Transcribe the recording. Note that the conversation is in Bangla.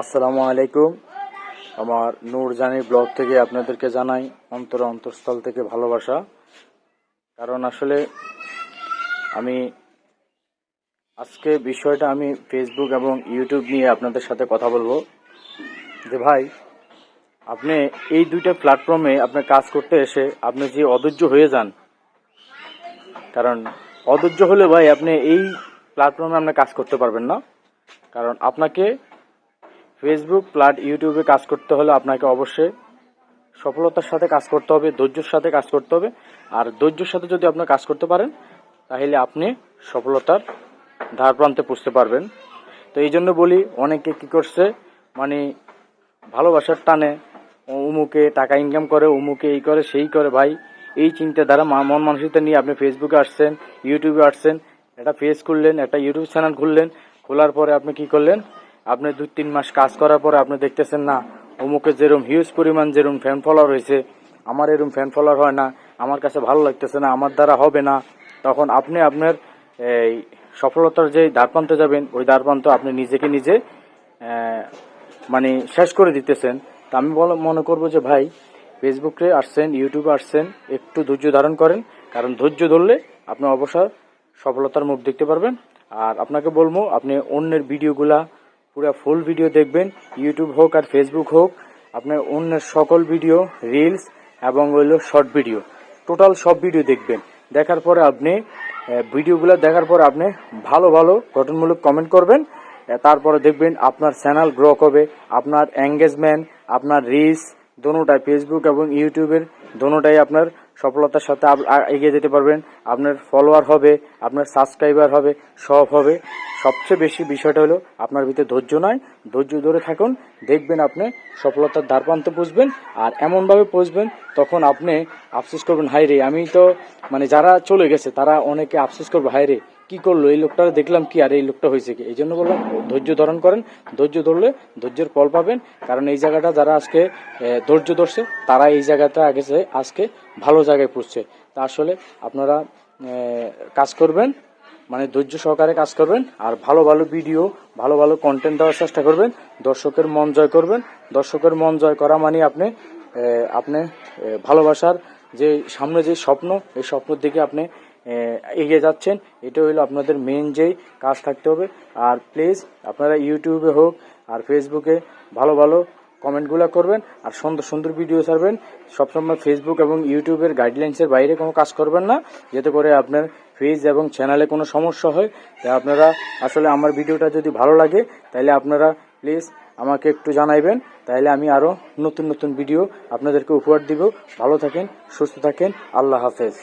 আসসালামু আলাইকুম। আমার নূরজানি ব্লগ থেকে আপনাদেরকে জানাই অন্তর অন্তঃস্থল থেকে ভালোবাসা। কারণ আসলে আমি আজকে বিষয়টা আমি ফেসবুক এবং ইউটিউব নিয়ে আপনাদের সাথে কথা বলব। যে ভাই, আপনি এই দুইটা প্ল্যাটফর্মে আপনি কাজ করতে এসে আপনি যে অধৈর্য হয়ে যান, কারণ অধৈর্য হলে ভাই আপনি এই প্ল্যাটফর্মে আপনি কাজ করতে পারবেন না। কারণ আপনাকে ফেসবুক প্লাট ইউটিউবে কাজ করতে হলে আপনাকে অবশ্যই সফলতার সাথে কাজ করতে হবে, ধৈর্যের সাথে কাজ করতে হবে। আর ধৈর্যের সাথে যদি আপনার কাজ করতে পারেন, তাহলে আপনি সফলতার ধার প্রান্তে পুষতে পারবেন। তো এই জন্য বলি, অনেকে কি করছে মানে ভালোবাসার টানে উমুকে টাকা ইনকাম করে, উমুকে এই করে, সেই করে। ভাই, এই চিন্তাধারা মন মানসিকতা নিয়ে আপনি ফেসবুকে আসছেন ইউটিউবে আসছেন, একটা পেজ খুললেন, একটা ইউটিউব চ্যানেল খুললেন, খোলার পরে আপনি কি করলেন আপনি দুই, তিন মাস কাজ করার পরে আপনি দেখতেছেন না, অমুকের যেরকম হিউজ পরিমাণ যেরকম ফ্যান ফলোয়ার হয়েছে, আমার এরকম ফ্যান ফলোয়ার হয় না, আমার কাছে ভালো লাগতেছে না, আমার দ্বারা হবে না। তখন আপনি আপনার, এই সফলতার যে দ্বারপ্রান্তে যাবেন, ওই দ্বারপ্রান্ত আপনি নিজেকে নিজে মানে শেষ করে দিতেছেন। তা আমি বল, মনে করব যে ভাই ফেসবুকে আসছেন ইউটিউবে আসছেন, একটু ধৈর্য ধারণ করেন, কারণ ধৈর্য ধরলে আপনি অবসর, সফলতার মুখ দেখতে পারবেন। আর আপনাকে বলব, আপনি অন্যের ভিডিওগুলা পুরো ফুল ভিডিও দেখবেন ইউটিউব হোক আর ফেসবুক হোক, আপনার অন্যের সকল ভিডিও রিলস এবং হইল শর্ট ভিডিও টোটাল সব ভিডিও দেখবেন। দেখার পরে আপনি ভিডিওগুলো দেখার পরে আপনি ভালো ভালো, গঠনমূলক কমেন্ট করবেন তারপরে দেখবেন আপনার চ্যানেল গ্রো হবে আপনার এঙ্গেজমেন্ট আপনার রিচ দোনোটাই ফেসবুক এবং ইউটিউবের দোনোটাই আপনার সফলতার সাথে এগিয়ে যেতে পারবেন। আপনার ফলোয়ার হবে, আপনার সাবস্ক্রাইবার হবে, সব হবে। সবচেয়ে বেশি বিষয়টা হলো আপনার ভিতরে ধৈর্য নয় ধৈর্য ধরে থাকুন, দেখবেন আপনি সফলতার দ্বারপ্রান্ত পুষবেন আর এমনভাবে পুষবেন তখন আপনি আফসোস করবেন হাই রে আমি তো মানে যারা চলে গেছে, তারা অনেকে আফসোস করবে হাই রে কি করল? এই লোকটা দেখলাম কি, আর এই লোকটা হয়েছে কি? এই জন্য বললাম, ধৈর্য ধারণ করেন, ধৈর্য ধরলে ধৈর্যের ফল পাবেন। কারণ এই জায়গাটা যারা আজকে ধৈর্য ধরছে, তারা এই জায়গাটা আগে আজকে ভালো জায়গায় পৌঁছছে। তা আসলে আপনারা কাজ করবেন মানে ধৈর্য সহকারে কাজ করবেন, আর ভালো ভালো ভিডিও, ভালো ভালো কন্টেন্ট দেওয়ার চেষ্টা করবেন, দর্শকের মন জয় করবেন। দর্শকের মন জয় করা মানে আপনি আপনি ভালোবাসার যে, সামনে যে স্বপ্ন, এই স্বপ্নের দিকে আপনি এগিয়ে যাচ্ছেন, এটা হলো আপনাদের মেন যেই কাজ থাকতে হবে। আর প্লিজ আপনারা ইউটিউবে হোক আর ফেসবুকে ভালো ভালো কমেন্টগুলো করবেন আর সুন্দর সুন্দর ভিডিও ছাড়বেন। সবসময় ফেসবুক এবং ইউটিউবের গাইডলাইন্সের বাইরে কোনো কাজ করবেন না, যাতে করে আপনার পেজ এবং চ্যানেলে কোনো সমস্যা হয়। তাই আপনারা আসলে আমার ভিডিওটা যদি ভালো লাগে তাহলে আপনারা প্লিজ আমাকে একটু জানাইবেন। তাহলে আমি আরও নতুন নতুন ভিডিও আপনাদেরকে উপহার দিব। ভালো থাকেন, সুস্থ থাকেন, আল্লাহ হাফেজ।